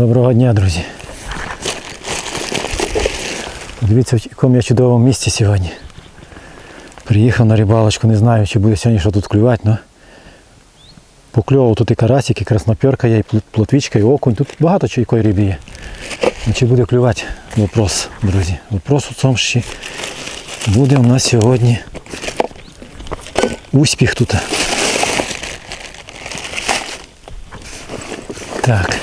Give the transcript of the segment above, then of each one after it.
Доброго дня, друзі. Дивіться, в якому я чудовому місці сьогодні. Приїхав на рибалочку, не знаю, чи буде сьогодні що тут клювати, але покльовував тут і карасик, і красноперка є, і плот- плотвічка, і окунь. Тут багато якої риби є. Ну, Чи буде клювати? Вопрос, друзі. Вопрос у тому, що буде у нас сьогодні успіх тут. Так.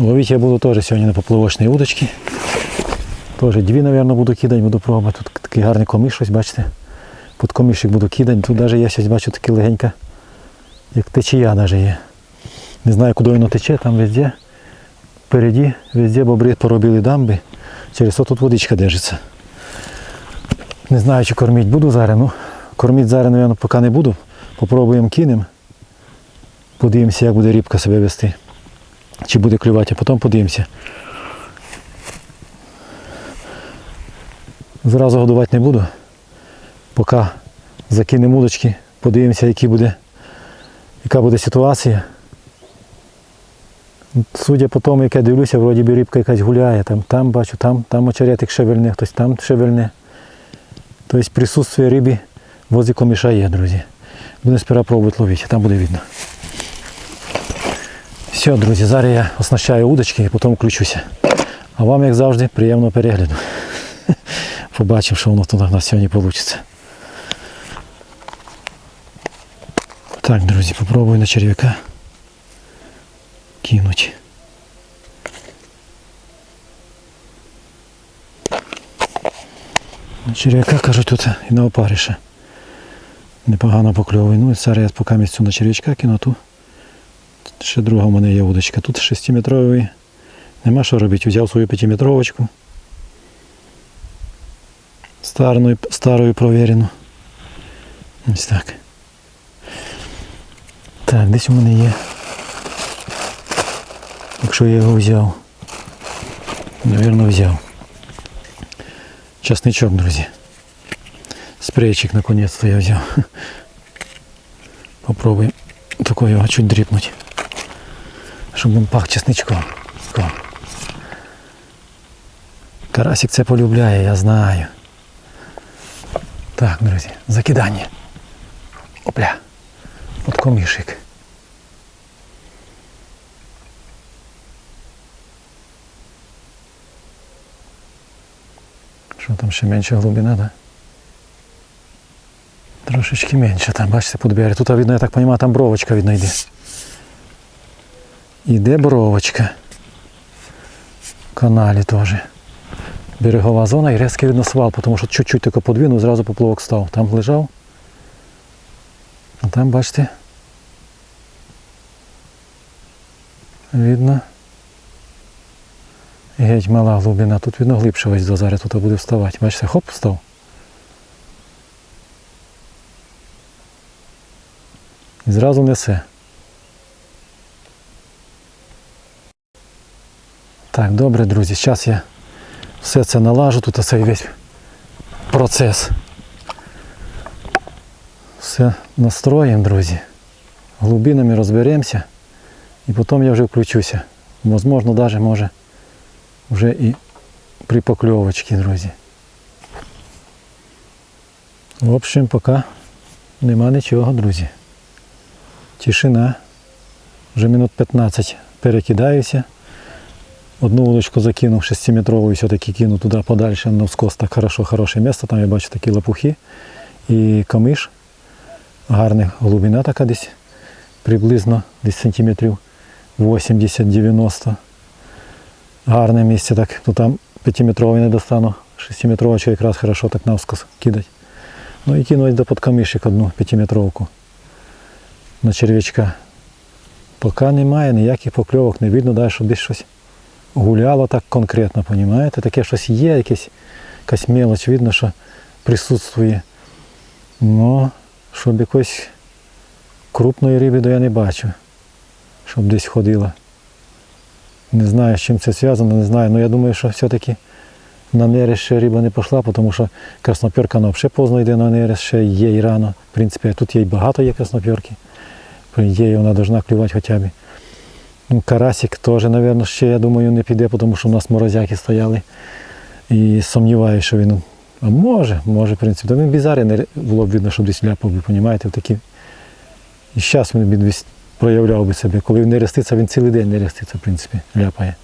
Ловить я буду теж сьогодні на поплавочній удочці. Теж дві, мабуть, буду кидати, буду пробувати. Тут такий гарний коміш, ось бачите. Під комішик буду кидати. Тут навіть є щось бачу таке легенька, як течія навіть є. Не знаю, куди воно тече, там везде. Впереді, везде бобри поробили дамби. Через то тут водичка держиться. Не знаю, чи кормити буду зараз. Ну, кормити зараз, мабуть, поки не буду. Попробуємо кинемо. Подивимося, як буде рибка себе вести. Чи буде клювати, а потім подивимося. Зразу годувати не буду. Поки закинемо удочки, подивимося, які буде, яка буде ситуація. Судя по тому, як я дивлюся, вроді би рибка якась гуляє. Там, там бачу, там, там очеретик шевельне, хтось там шевельне. Тобто присутствие риби возле коміша є, друзі. Будемо сперва пробувати ловити, там буде видно. Все, друзі, зараз я оснащаю удочки і потім включуся. А вам, як завжди, приємного перегляду. Побачимо, що воно тут у нас сьогодні вийде. Так, друзі, попробую на черв'яка кинуть. На черв'яка, кажуть, тут і на опариша. Непогано покльовує. Ну і зараз я поки місцю на черв'ячка кину, ту Ще друга в мене є удочка. Тут 6-метровий. Нема що робити. Взяв свою 5-метровочку. Старою, старою провірену. Ось так. Так, десь у мене є. Якщо я його взяв. Навірно, взяв. Часничок, друзі. Спрейчик наконец-то я взяв. Попробуємо такого його чуть дрібнуть щоб він пах чесничком. Карасик це полюбляє, я знаю. Так, друзі, закидання. Опля. От комішик. Що там ще менша глибина, да? Трошечки менше там, бачите, під. Тут видно, я так розумію, там бровочка видно йде. Іде бровочка. В каналі теж. Берегова зона і різкий видно свал, тому що чуть-чуть тако подвинув, зразу поплавок став. Там лежав. А там, бачите, видно. Геть мала глибина. Тут видно глибше ось до зараз тут буде вставати. Бачите, хоп, встав. І зразу несе. Так, добре, друзі, зараз я все це налажу, тут цей весь процес. Все настроїмо, друзі. Глубинами розберемося і потім я вже включуся. Можливо, навіть може вже і при покльовочці, друзі. В общем, поки нема нічого, друзі. Тишина. Вже минут 15 перекидаюся. Одну удочку закинув 6-метровую, все-таки кину туди подальше, на вскос так хорошо, хороше місце. Там я бачу такі лопухи і камиш. Гарна глибина така десь приблизно десь сантиметрів 80-90. Гарне місце так. Ну там 5-метровий не достану. 6-метровочку якраз хорошо так навскос кидати. Ну і кину ось до під камишик одну 5-метровку на черв'ячка. Поки немає ніяких покльовок, не видно, да, що десь щось гуляло так конкретно, понімаєте? Таке щось є, якесь, якась мелоч, видно, що присутствує. Ну, щоб якось крупної риби то я не бачу, щоб десь ходила. Не знаю, з чим це зв'язано, не знаю. Ну я думаю, що все-таки на нерест ще риба не пішла, тому що красноперка ну, взагалі поздно йде на нерест, ще є і рано. В принципі, тут є і багато є красноперки. По ідеї, вона повинна клювати хоча б. Карасик теж, мабуть, ще, я думаю, не піде, тому що у нас морозяки стояли. І сумніваюся, що він. А може, може, в принципі. Та він бізарі не було б видно, що десь ляпав би, розумієте, такі. І зараз він б проявляв би себе. Коли він не реститься, він цілий день не реститься, в принципі, ляпає.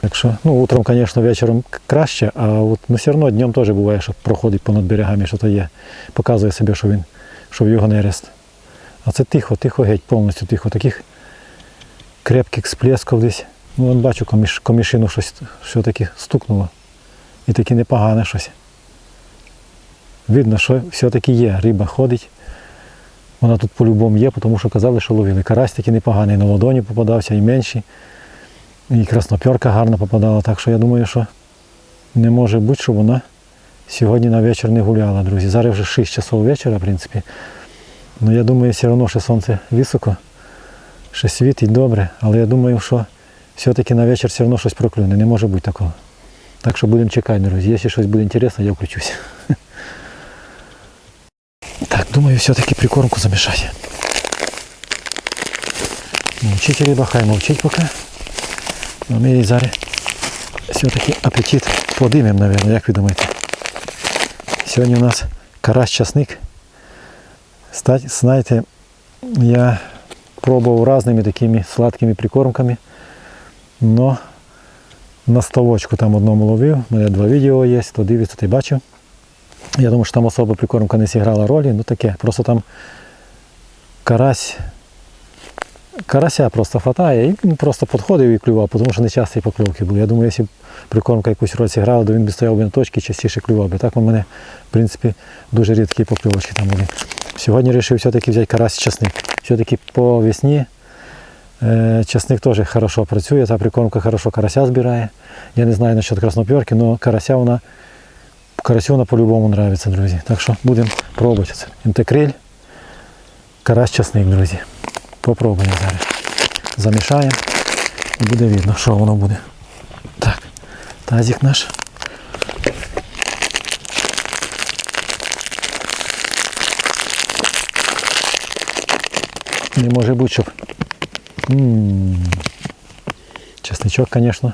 Так що, ну, утром, звісно, вечором краще, а от, ну, все одно днем теж буває, що проходить понад берегами, що то є. Показує себе, що він, що в його нерест. А це тихо, тихо геть, повністю тихо. Таких крепких сплесків десь. Ну, от бачу, коміш, комішину щось що таке стукнуло. І таке непогане щось. Видно, що все-таки є, риба ходить. Вона тут по-любому є, тому що казали, що ловили. Карась такий непоганий, на ладоні попадався і менший. І краснопьорка гарно попадала. Так що я думаю, що не може бути, щоб вона сьогодні на вечір не гуляла, друзі. Зараз вже 6 часов вечора, в принципі. Ну я думаю, все одно, що сонце високо, ще світить добре, але я думаю, що все-таки на вечір все одно щось проклюне. Не може бути такого. Так що будемо чекати, друзі. Якщо щось буде інтересно, я включусь. Так, думаю, все-таки прикормку замішати. Мовчить риба, хай мовчить поки. Но ми їй зараз все-таки апетит подимемо, мабуть, як ви думаєте. Сьогодні у нас карась часник. Знаєте, я пробував різними такими сладкими прикормками, но на ставочку там одному ловив, у мене два відео є, то дивиться, той бачив. Я думаю, що там особа прикормка не зіграла ролі, ну таке, просто там карась, карася просто хватає і він просто підходив і клював, тому що не часто і покльовки були. Я думаю, якщо б прикормка якусь роль зіграла, то він би стояв би на точці і частіше клював би. Так у мене, в принципі, дуже рідкі покльовочки там були. Сьогодні вирішив все-таки взяти карась часник. Все-таки по весні е, часник теж хорошо працює, та прикормка хорошо карася збирає. Я не знаю насчет краснопьорки, але карася вона карасю вона по-любому нравиться, друзі. Так що будемо пробувати. Інтекриль, карась часник, друзі. Попробуємо зараз. Замішаємо і буде видно, що воно буде. Так, тазик наш. Не може бути, щоб. М-м-м. Чесничок, звісно,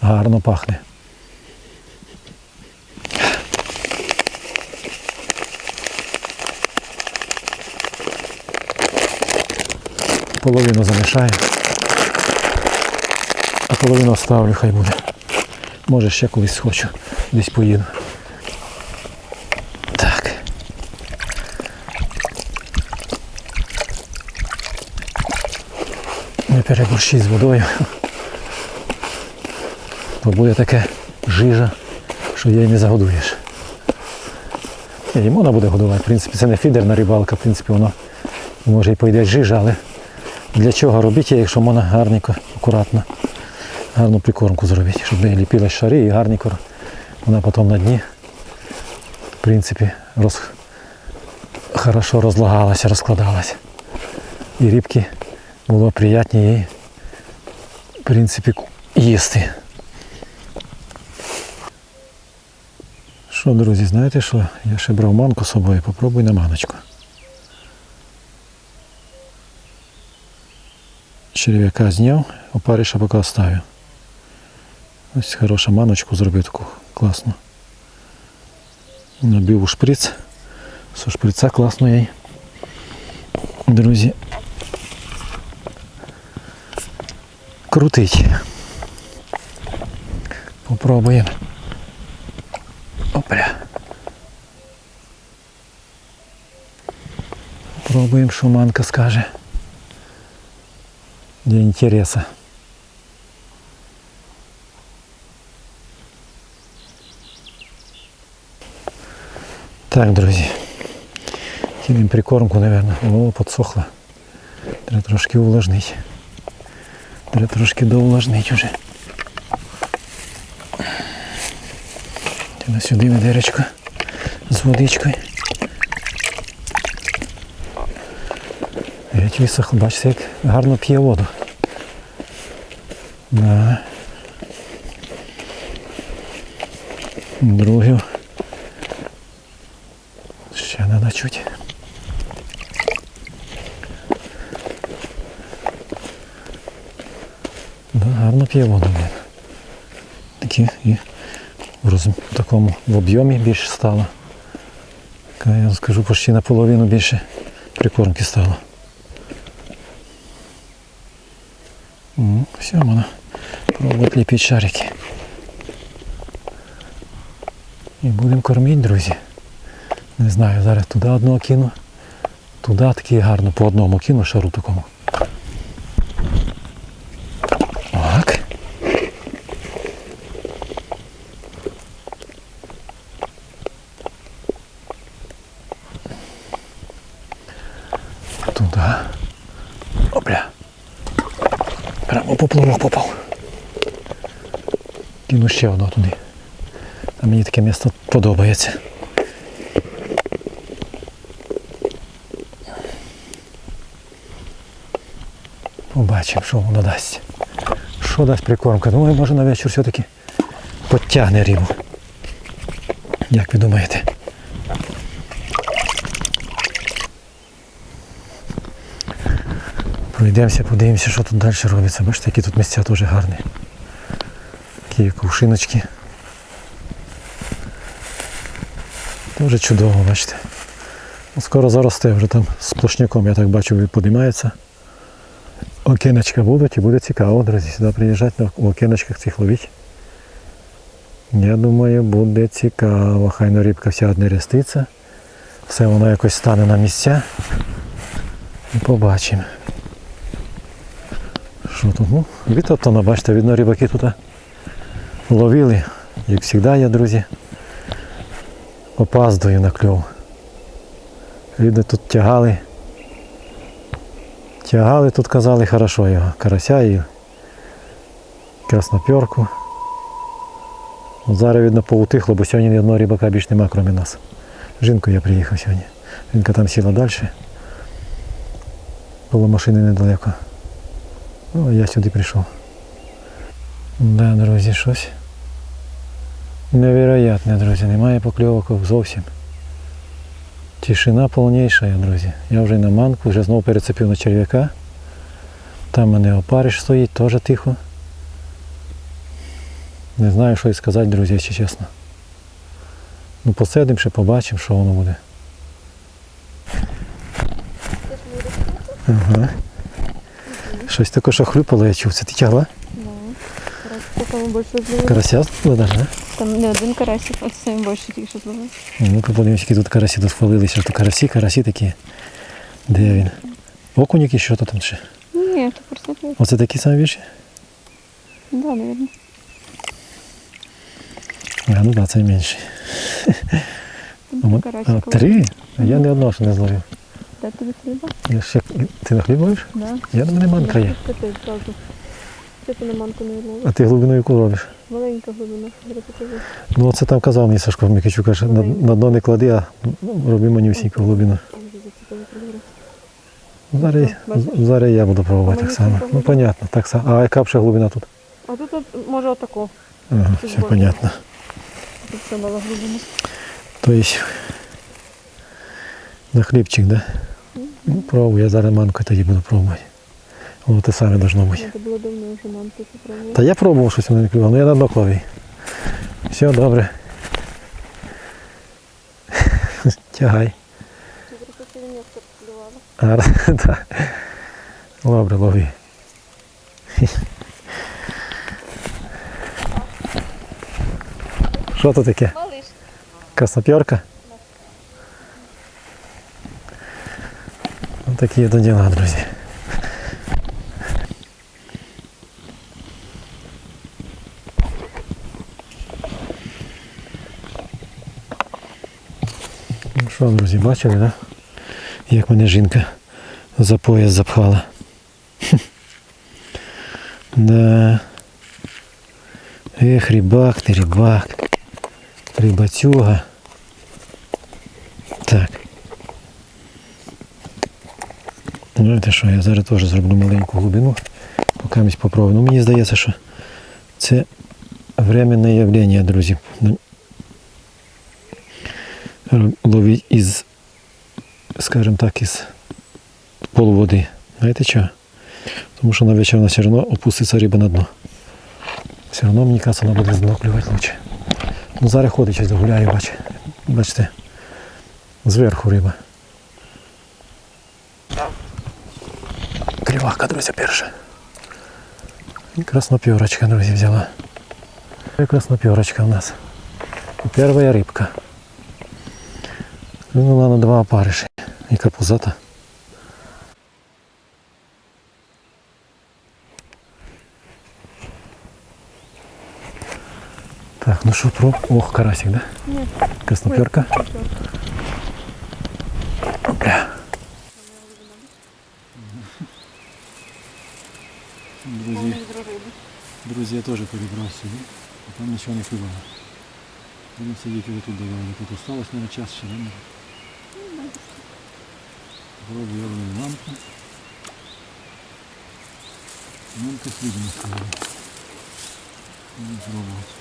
гарно пахне. Половину замішаю, а половину оставлю, хай буде. Може ще колись схочу, десь поїду. Так. Не переборщіть з водою. Бо буде таке жижа, що її не загодуєш. І можна буде годувати. В принципі, це не фідерна рибалка, в принципі, воно може і пойде жижа, але для чого робити, її, якщо можна гарненько, акуратно, гарну прикормку зробити, щоб не ліпились шари і гарненько вона потім на дні, в принципі, роз... хорошо розлагалася, розкладалася. І рибки було приємно її, в принципі, їсти. Що, друзі, знаєте що? Я ще брав манку з собою, попробуй на маночку. Черв'яка зняв, опариша поки оставив. Ось хороша маночку зробив таку класну. Набив у шприц. Со шприца класно їй. Друзі. Крутить. Попробуємо. Опля. Попробуємо, що манка скаже для интереса. Так, друзі. Кинемо прикормку, наверное. О, подсохла. Треба трошки увлажнити. Треба трошки доувлажнити вже. Треба сюди ведеречко з водичкою. Геть висохло, бачите, як гарно п'є воду. Да. Другий. Ще треба чуть. Да, гарно п'є воду. блін. Такі і в такому в об'ємі більше стало. Я скажу, почти наполовину більше прикормки стало. Все, можна пробувати лепить шарики. І будемо кормити, друзі. Не знаю, зараз туди одного кину, туди таки гарно по одному кину шару такому. Так. Туда. Опля. Прямо в поплавок попав. Кину ще одного туди. А мені таке місце подобається. Побачимо, що воно дасть. Що дасть прикормка? Думаю, може на вечір все-таки потягне рибу. Як ви думаєте? Пройдемося, подивимося, що тут далі робиться. Бачите, які тут місця теж гарні. Такі кувшиночки. Дуже чудово, бачите. Ну, Скоро заросте вже там сплошняком, я так бачу, підіймається. Окіночка будуть і буде цікаво, друзі. Сюди приїжджати на в окіночках цих ловіть. Я думаю, буде цікаво. Хай на рибка вся одне реститься. Все воно якось стане на місця. І побачимо. Що тут? Ну, витоптано, бачите, видно, рибаки тут ловили. Як завжди я, друзі, опаздую на кльов. Видно, тут тягали. Тягали тут, казали, хорошо його. Карася і красноперку. Зараз, видно, поутихло, бо сьогодні ні одного рибака більш нема, крім нас. Жінку я приїхав сьогодні. Жінка там сіла далі. Було машини недалеко. Ну, я сюди прийшов. Да, друзі, щось. Невероятне, друзі, немає покльовок зовсім. Тишина повніша, друзі. Я вже на манку, вже знову перецепив на черв'яка. Там мене опариш стоїть, теж тихо. Не знаю, що і сказати, друзі, якщо чесно. Ну посидимо ще побачимо, що воно буде. Ага. Щось таке, що хлюпало, я чув. Це ти тягла? Ну, там більше зловив. Карася зловила, да? Там не один карасик, а це більше тільки що зловив. Ну, подивимось, які тут карасі тут хвалилися, що карасі, карасі такі. Де він? Окунь якийсь, що то там ще? Ні, це просто пив. Оце такі самі більші? Да, наверное. А, ну да, це менший. А, а, три? А я не одного ще не зловив. Де тобі хліба? Я ще... Ти на хліб ловиш? Да. Я на мене манка є. Це ти Це на манку не ловиш. А ти глибину яку робиш? Маленька глибина. Ну оце там казав мені Сашко Микичук, каже, на, на дно не клади, а роби манюсіньку глибину. Зараз, зараз я буду пробувати так само. Ну понятно, так само. А яка б ще глибина тут? А тут от, може отако. Ага, все понятно. Тут все мала глибина. То есть на хлібчик, да? Ну, пробую, я зараз манку тоді буду пробувати. Воно те саме должно бути. Це було давно вже попробувала. Та я пробував щось не клював, але я на дно. Все, добре. Тягай. А, да. Добре, лови. Що то таке? Краснопьорка? Вот такие это дела, друзья. Що, друзі, бачили, да? Як мене жінка за пояс запхала. Да. Ех, рибак, ти рибак. Рибацюга. Так. Знаєте що, я зараз теж зроблю маленьку глибину, поки місь попробую. Ну мені здається, що це временне явлення, друзі. Ловіть із, скажімо так, із полуводи. Знаєте що? Тому що на вечір вона все одно опуститься риба на дно. Все одно мені кажется, вона буде з дна клювати лучше. Ну зараз ходить щось гуляє, бач. Бачите. Зверху риба. Клівака, друзі, перша. І друзі, взяла. Краснопьорочка у нас. Перша рибка. Клюнула на два опариші. І карпузата. Так, ну що, про. Ох, карасик, да? Ні. Красноперка. Бля. Друзі, друзі, я теж перебрав сюди, а там нічого не хвилило. Будемо сидіти вот тут довели. Тут осталось, наверное, час ще, да? Може? Пробуємо лампу. Лампа з людьми сказали. Будемо пробувати.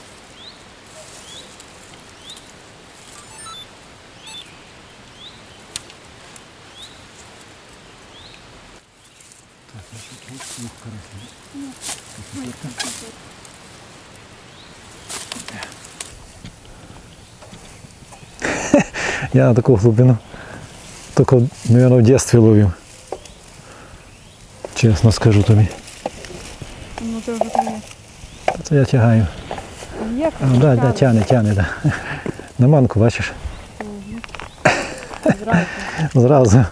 Так, ну що тут двох карасів. Я на таку глибину тільки, мабуть, в дитинстві ловив. Чесно скажу тобі. Ну це вже там є. Це я тягаю. Є А, да, да, тяне, тяне, да. На манку, бачиш, Зразу. зразу.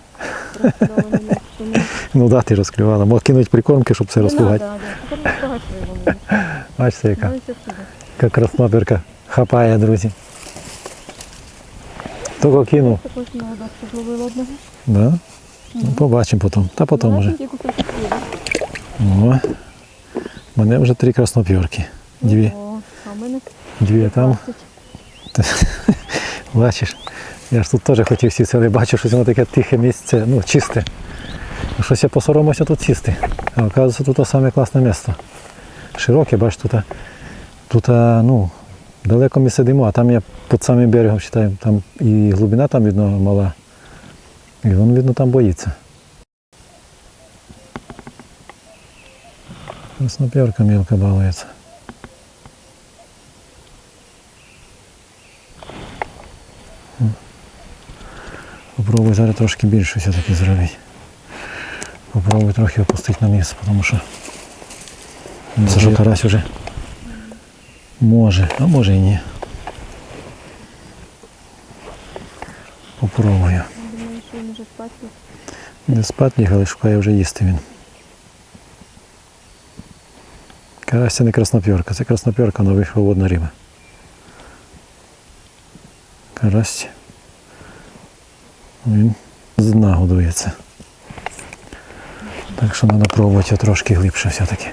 Просто дали мені, що мені- Ну да, ти розклювала. Мог кинути прикормки, щоб це Не розпугати. надо, да. Тепер розпугати треба мені. Бачите, яка, Ну і все сюди. яка красноперка хапає, друзі. Тільки кинув. Також молода зловила одного. Да? Ну, побачимо потім. Та потім вже. О, у мене вже три краснопьорки. Дві. О, а мене Дві там. 20. Бачиш, я ж тут теж хотів сісти, але бачу, що воно таке тихе місце, ну, чисте. Щось я посоромився тут сісти. А оказується, тут саме класне місце. Широке, бачиш, тут, тут ну, далеко ми сидимо, а там я під самим берегом вважаю, там і глибина там видно мала. І він, видно, там боїться. Краснопьорка мелко балується. Попробуй зараз трошки більше все-таки зробити. Попробуй трохи опустити на низ, тому що це що карась уже може, а може і ні. Попробую. Не спати ліг, але шукає вже їсти він. Карась не краснопьорка, це краснопьорка, але вийшла водна риба. Карась. Він з дна годується. Так що треба пробувати трошки глибше все-таки.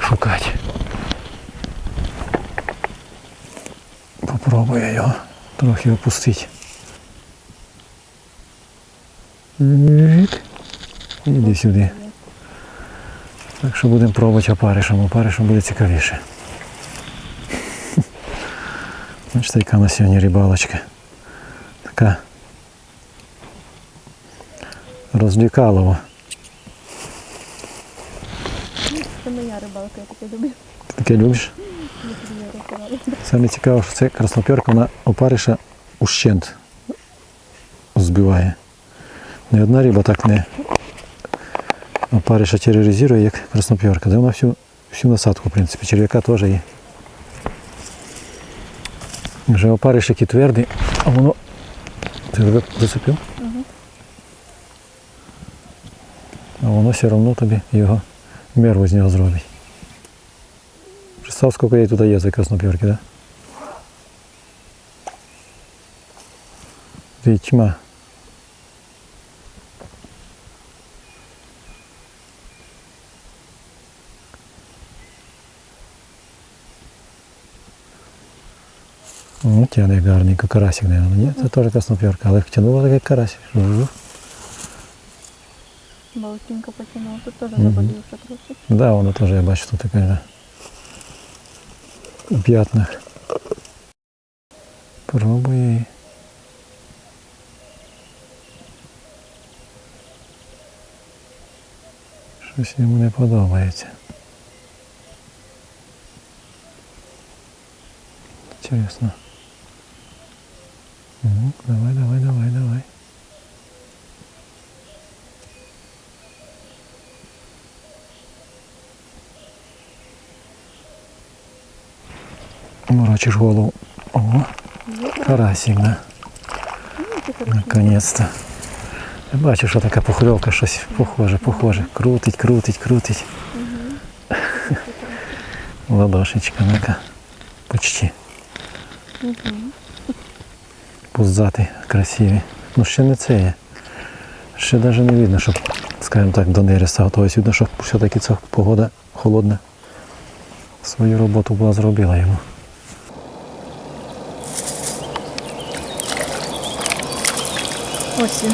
Шукати. Попробую його трохи опустити. Іди сюди. Так що будемо пробувати опаришем. Опаришем буде цікавіше. Бачите, яка на сьогодні рибалочка. Така розвлікалова. Це моя рибалка, я таке люблю. Таке любиш? Саме цікаво, що це красноперка, вона опариша ущент збиває. Ні одна риба так не опариша тероризує, як красноперка. Де вона всю, всю насадку, в принципі, черв'яка теж є. Вже опариш який твердий, а воно. Ти тебе зацепив? Угу. А воно все одно тобі його мерву з нього зробить. Представ, скільки їй туди є за красноперки, да? Ти тьма. Ну, тяне гарненько, карасик, наверное. Ні, це теж красноперка, але втягнула такий карась. Жу-жу. Балотінка потягнула. Тут теж Мгм. заболівша трохи. Да, воно теж я бачу тут таке. Да. У п'ятнах. Пробую її. Щось йому не подобається. Інтересно. Ну, давай, давай, давай, давай. Морочишь голову. О, карасик, да? Наконец-то. Я бачу, що така похльовка, щось похоже, похоже. Крутить, крутить, крутить. Ладошечка, ну-ка. Почти. Мгм. Пузатий, красивий. Ну ще не це є. Ще навіть не видно, щоб, скажімо так, до нереста готовий. Видно, що все-таки ця погода холодна. Свою роботу була зробила йому. Ось він.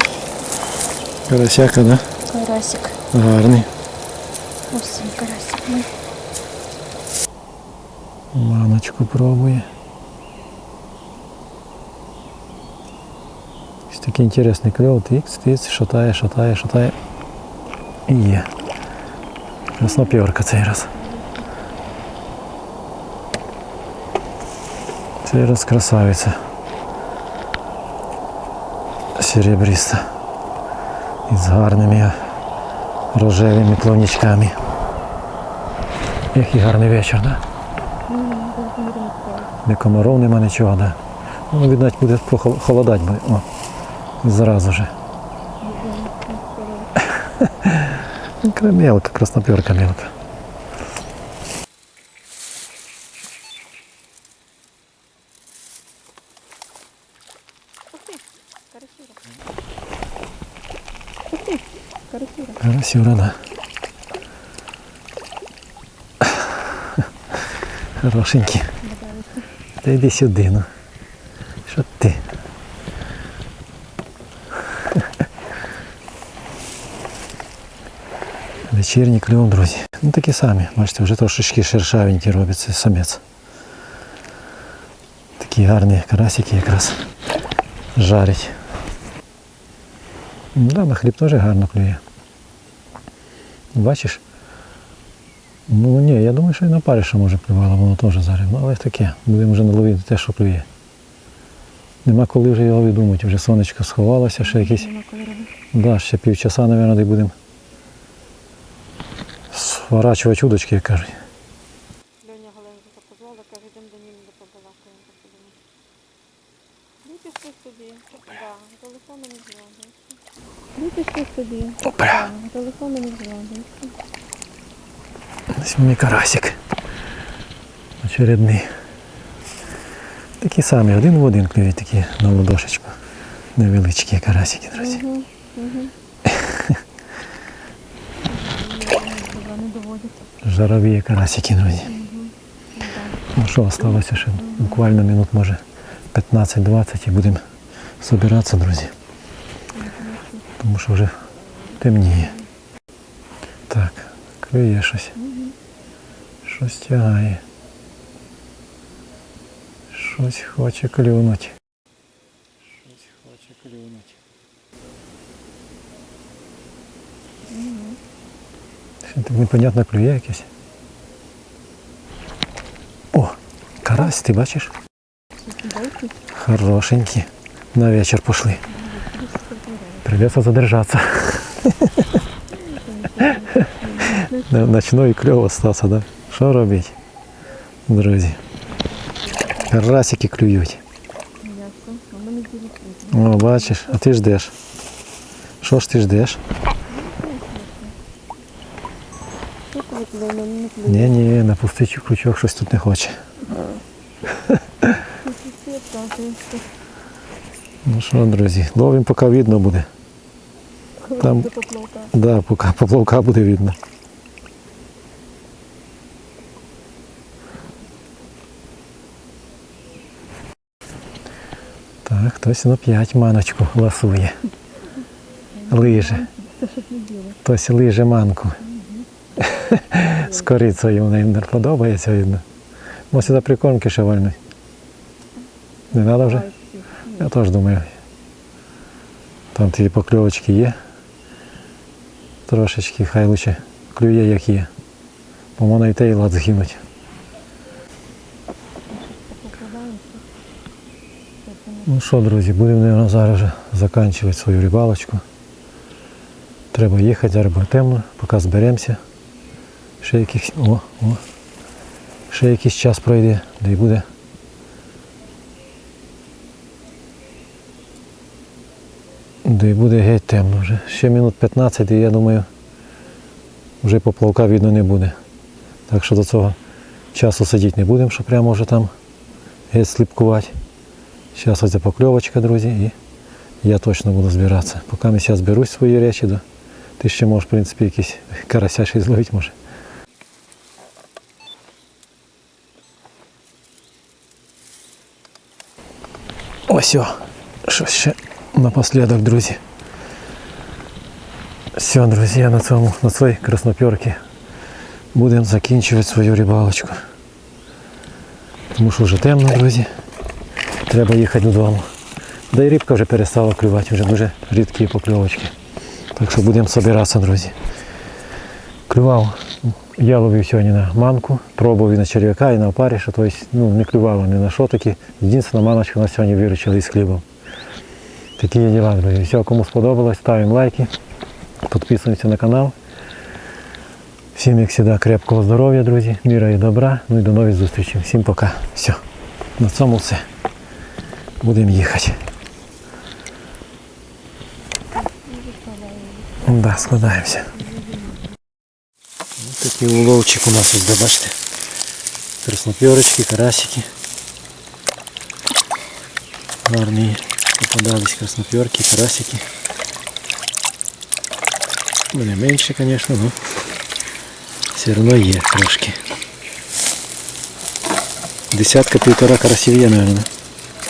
Карасяка, да? Карасик. Гарний. Ось він карасик. Ну, Маночку пробує. Ось такий інтересний кльов. Тикс, тикс, шатає, шатає, шатає. І є. Краснопьорка цей раз. Цей раз красавиця. Серебриста. Із гарними рожевими плавничками. Який гарний вечір. Да? Не комаров нема нічого, да. Ну, видать, буде холодать буде. О, зразу же. Мелко, красноперка мелко. Да. Хорошенький. Та йди сюди, ну. Що ти? Вечірній кльов, друзі. Ну такі самі. Бачите, вже трошечки шершавенькі робиться самець. Такі гарні карасики якраз жарять. Да, на хліб теж гарно клює. Бачиш? Ну ні, я думаю, що і на паріша може клювало, воно теж зараз. Ну, але таке, будемо вже наловити те, що клює. Нема коли вже його відумати, вже сонечко сховалося, ще якісь. Да, ще півчаса, мабуть, будемо сворачувати удочки, як кажуть. Льоня Галенко позвала, каже, йдемо до ним до побалакаємо. подивимось. Ну, пішли собі. Да, телефоном не зв'язуєшся. Ну, пішли собі. Опа. Да, телефоном не зв'язуєшся. Ось карасик. Очередний. Такі самі, один в один клюють такі на ладошечку. Невеличкі карасики, друзі. Угу, угу. Жарові карасики, друзі. Ну що, осталося ще буквально минут, може 15-20 і будемо збиратися, друзі. Тому що вже темніє. Так, клює щось. Щось тягає. Щось хоче клюнути. Щось хоче клюнути. Що так непонятно клює якесь. О, карась, ти бачиш? Дайте. Хорошенькі. На вечір пішли. Придется задержаться. На- Ночной клев остался, да? Що робити, друзі? Карасики клюють. О, бачиш, а ти ждеш. Що ж ти ждеш? Ні, ні, напусти крючок щось тут не хоче. Ну що, друзі, ловимо, поки видно буде. Там- Да, поки поплавка буде видно. Так, хтось на 5 маночку ласує. Щоб. Хтось лиже манку. З корицею вона їм не подобається, видно. Може сюди прикормки ще вальнуть. Не треба вже? Я теж думаю. Там ті покльовочки є. Трошечки, хай лучше клює як є. Бо можна і те і лад згинуть. Ну що, друзі, будемо наверное, зараз вже закінчувати свою рибалочку. Треба їхати, зараз буде темно, поки зберемося. Ще якийсь. О, о. Ще якийсь час пройде, де й буде. Де й буде геть темно вже. Ще минут 15 і я думаю, вже поплавка видно не буде. Так що до цього часу сидіти не будемо, що прямо вже там геть сліпкувати. Зараз ось ця покльовочка, друзі, і я точно буду збиратися. Поки я зараз зберусь свої речі, то ти ще можеш, в принципі, якийсь карася ще й зловити може. Ось о, що ще напослідок, друзі. Все, друзі, на цьому, на своїй красноперці будемо закінчувати свою рибалочку. Тому що вже темно, друзі. Треба їхати додому. Да і рибка вже перестала клювати, вже дуже рідкі покльовочки. Так що будемо збиратися, друзі. Клював, я ловив сьогодні на манку, пробував і на черв'яка, і на опаріша, тобто ну, не клювало ні на що таки. Єдина маночка на сьогодні виручили із хлібом. Такі є діла, друзі. Все, кому сподобалось, ставимо лайки, підписуємося на канал. Всім, як завжди, крепкого здоров'я, друзі, міра і добра. Ну і до нових зустрічей. Всім пока. Все. На цьому все. Будемо їхати. Да, складаємося. Ось такий уловчик у нас тут, бачите. Красноперочки, карасики. Гарні попадались красноперки, карасики. Вони менше, звісно, але все одно є трошки. Десятка півтора карасів є, мабуть.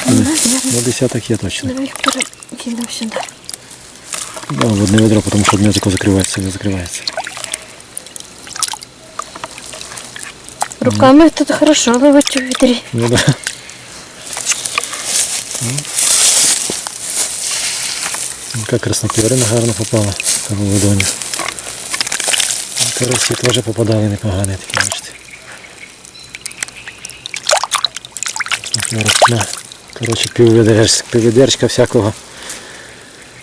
Ну, десяток є точно. Давай їх перекинемо сюди. Да, в одне ведро, потому что одне тако закривається, не закривається. Руками тут хорошо ловить у вітрі. Ну да. Яка красноперина гарно попала в ладоні. Карасі теж попадали непогані такі, бачите. Краснопера. Коротше, півведерчка, всякого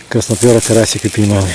краснопера карасики піймали.